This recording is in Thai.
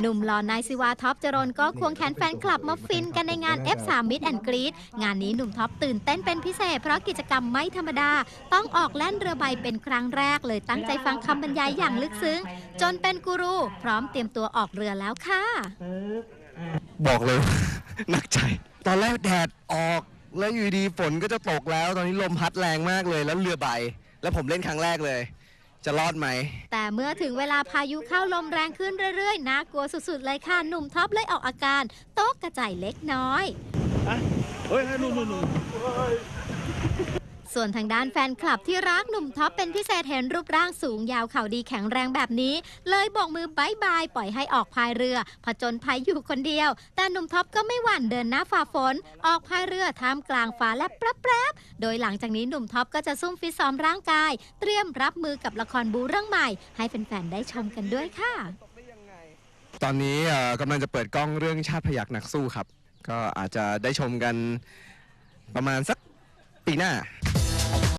หนุ่มหล่อนายศิวาท็อปจรนก็ควงแขนแฟนคลับมาฟินกันในงาน F3 Mid and Greet งานนี้หนุ่มท็อปตื่นเต้นเป็นพิเศษ เพราะกิจกรรมไม่ธรรมดา ต้องออกแล่นเรือใบเป็นครั้งแรกเลยตั้งใจฟังคำบรรยายอย่างลึกซึ้ง จนเป็นกูรู พร้อมเตรียมตัวออกเรือแล้วค่ะ บอกเลย นักใจ ตอนแรกแดดออกแล้วอยู่ดีฝนก็จะตกแล้ว ตอนนี้ลมพัดแรงมากเลยแล้วเรือใบ แล้วผมเล่นครั้งแรกเลย จะรอดไหม แต่เมื่อถึงเวลาพายุเข้าลมแรงขึ้นเรื่อยๆน่ากลัวสุดๆเลยค่ะหนุ่มท็อปเลยออกอาการโต๊ะกระจายเล็กน้อยเฮ้ยนู่นนู่นนู่น ส่วนทางด้านแฟนคลับที่รักหนุ่มท็อปเป็นพิเศษเห็นรูปร่างสูงยาวเข่าดีแข็งแรงแบบนี้ เลยบอกมือบายบายปล่อยให้ออกพายเรือผจญภัยอยู่คนเดียว แต่หนุ่มท็อปก็ไม่หวั่นเดินหน้าฝ่าฝน ออกพายเรือท่ามกลางฟ้าและแปรบๆโดยหลังจากนี้หนุ่มท็อปก็จะซุ่มฟิตซ้อมร่างกาย เตรียมรับมือกับละครบูเรื่องใหม่ ให้แฟนๆได้ชมกันด้วยค่ะ ตอนนี้เอ่อกำลังจะเปิดกล้องเรื่องชาติพยักนักสู้ครับ ก็อาจจะได้ชมกันประมาณสักปีหน้า